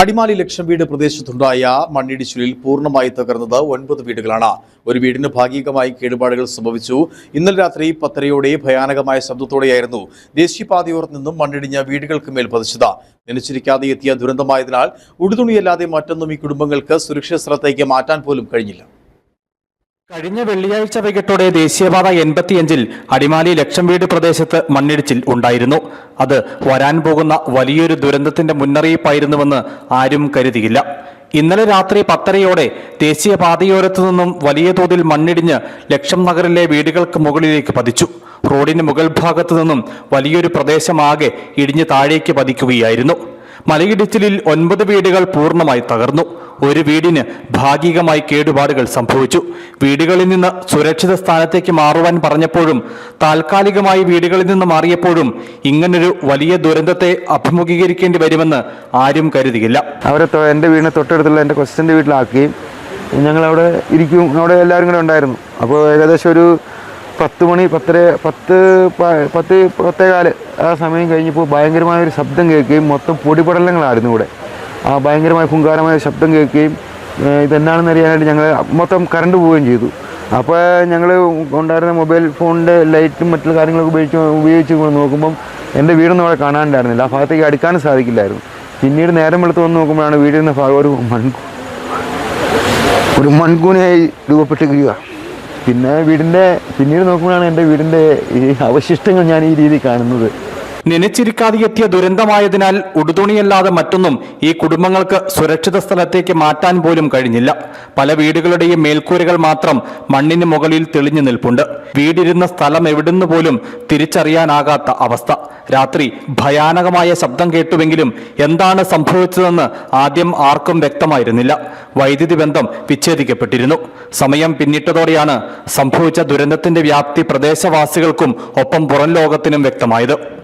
അടിമാലി ലക്ഷം വീട് പ്രദേശത്തുണ്ടായ മണ്ണിടിച്ചിലിൽ പൂർണമായി തകർന്നത് ഒൻപത് വീടുകളാണ്. ഒരു വീടിന് ഭാഗികമായി കേടുപാടുകൾ സംഭവിച്ചു. ഇന്നലെ രാത്രി പത്തരയോടെ ഭയാനകമായ ശബ്ദത്തോടെയായിരുന്നു ദേശീയപാതയോർ നിന്നും മണ്ണിടിഞ്ഞ വീടുകൾക്ക് മേൽ പതിച്ചത്. നനച്ചിരിക്കാതെ എത്തിയ ദുരന്തമായതിനാൽ ഉടുതുണിയല്ലാതെ മറ്റൊന്നും ഈ കുടുംബങ്ങൾക്ക് സുരക്ഷിത സ്ഥലത്തേക്ക് മാറ്റാൻ പോലും കഴിഞ്ഞില്ല. കഴിഞ്ഞ വെള്ളിയാഴ്ച വൈകിട്ടോടെ ദേശീയപാത എൺപത്തിയഞ്ചിൽ അടിമാലി ലക്ഷം വീട് പ്രദേശത്ത് മണ്ണിടിച്ചിൽ ഉണ്ടായിരുന്നു. അത് വരാൻ പോകുന്ന വലിയൊരു ദുരന്തത്തിന്റെ മുന്നറിയിപ്പായിരുന്നുവെന്ന് ആരും കരുതിയില്ല. ഇന്നലെ രാത്രി പത്തരയോടെ ദേശീയപാതയോരത്തു നിന്നും വലിയ തോതിൽ മണ്ണിടിഞ്ഞ് ലക്ഷം നഗറിലെ വീടുകൾക്ക് മുകളിലേക്ക് പതിച്ചു. റോഡിന് മുകൾ ഭാഗത്തു നിന്നും വലിയൊരു പ്രദേശമാകെ ഇടിഞ്ഞ് താഴേക്ക് പതിക്കുകയായിരുന്നു. മലയിടിച്ചിലിൽ ഒൻപത് വീടുകൾ പൂർണമായി തകർന്നു. ഒരു വീടിന് ഭാഗികമായി കേടുപാടുകൾ സംഭവിച്ചു. വീടുകളിൽ നിന്ന് സുരക്ഷിത സ്ഥാനത്തേക്ക് മാറുവാൻ പറഞ്ഞപ്പോഴും താൽക്കാലികമായി വീടുകളിൽ നിന്ന് മാറിയപ്പോഴും ഇങ്ങനൊരു വലിയ ദുരന്തത്തെ അഭിമുഖീകരിക്കേണ്ടി വരുമെന്ന് ആരും കരുതിയില്ല. അവരെ എന്റെ വീടിന് തൊട്ടടുത്തുള്ള എന്റെ കൊച്ചിന്റെ വീട്ടിലാക്കുകയും ഞങ്ങളവിടെ ഇരിക്കും അവിടെ എല്ലാവരും കൂടെ ഉണ്ടായിരുന്നു. അപ്പോൾ ഏകദേശം ഒരു പത്ത് മണി പത്തര പത്ത് പത്ത് പത്തേകാൽ ആ സമയം കഴിഞ്ഞപ്പോൾ ഭയങ്കരമായ ഒരു ശബ്ദം കേൾക്കുകയും മൊത്തം പൊടിപടലങ്ങളായിരുന്നു ഇവിടെ. ആ ഭയങ്കരമായ കുങ്കാരമായ ശബ്ദം കേൾക്കുകയും ഇതെന്നാണെന്ന് അറിയാനായിട്ട് ഞങ്ങൾ മൊത്തം കറണ്ട് പോവുകയും ചെയ്തു. അപ്പോൾ ഞങ്ങൾ ഉണ്ടായിരുന്ന മൊബൈൽ ഫോണിന്റെ ലൈറ്റും മറ്റുള്ള കാര്യങ്ങളൊക്കെ ഉപയോഗിച്ച് ഉപയോഗിച്ച് കൊണ്ട് നോക്കുമ്പം എന്റെ വീടൊന്നും അവിടെ കാണാനുണ്ടായിരുന്നില്ല ആ ഭാഗത്തേക്ക് അടുക്കാനും സാധിക്കില്ലായിരുന്നു. പിന്നീട് നേരം വെളുത്ത് വന്ന് നോക്കുമ്പോഴാണ് വീടിന്റെ ഭാഗം ഒരു മൺ ഒരു മൺകൂനയായി രൂപപ്പെട്ടിരിക്കുക. പിന്നെ വീടിന്റെ പിന്നീട് നോക്കുമ്പോഴാണ് എന്റെ വീടിന്റെ ഈ അവശിഷ്ടങ്ങൾ ഞാൻ ഈ രീതിയിൽ കാണുന്നത്. നനച്ചിരിക്കാതെ എത്തിയ ദുരന്തമായതിനാൽ ഉടുതുണിയല്ലാതെ മറ്റൊന്നും ഈ കുടുംബങ്ങൾക്ക് സുരക്ഷിത സ്ഥലത്തേക്ക് മാറ്റാൻ പോലും കഴിഞ്ഞില്ല. പല വീടുകളുടെയും മേൽക്കൂരകൾ മാത്രം മണ്ണിന് മുകളിൽ തെളിഞ്ഞു നിൽപ്പുണ്ട്. വീടിരുന്ന സ്ഥലം എവിടുന്ന് പോലും തിരിച്ചറിയാനാകാത്ത അവസ്ഥ. രാത്രി ഭയാനകമായ ശബ്ദം കേട്ടുവെങ്കിലും എന്താണ് സംഭവിച്ചതെന്ന് ആദ്യം ആർക്കും വ്യക്തമായിരുന്നില്ല. വൈദ്യുതി ബന്ധം വിച്ഛേദിക്കപ്പെട്ടിരുന്നു. സമയം പിന്നിട്ടതോടെയാണ് സംഭവിച്ച ദുരന്തത്തിന്റെ വ്യാപ്തി പ്രദേശവാസികൾക്കും ഒപ്പം പുറം ലോകത്തിനും വ്യക്തമായത്.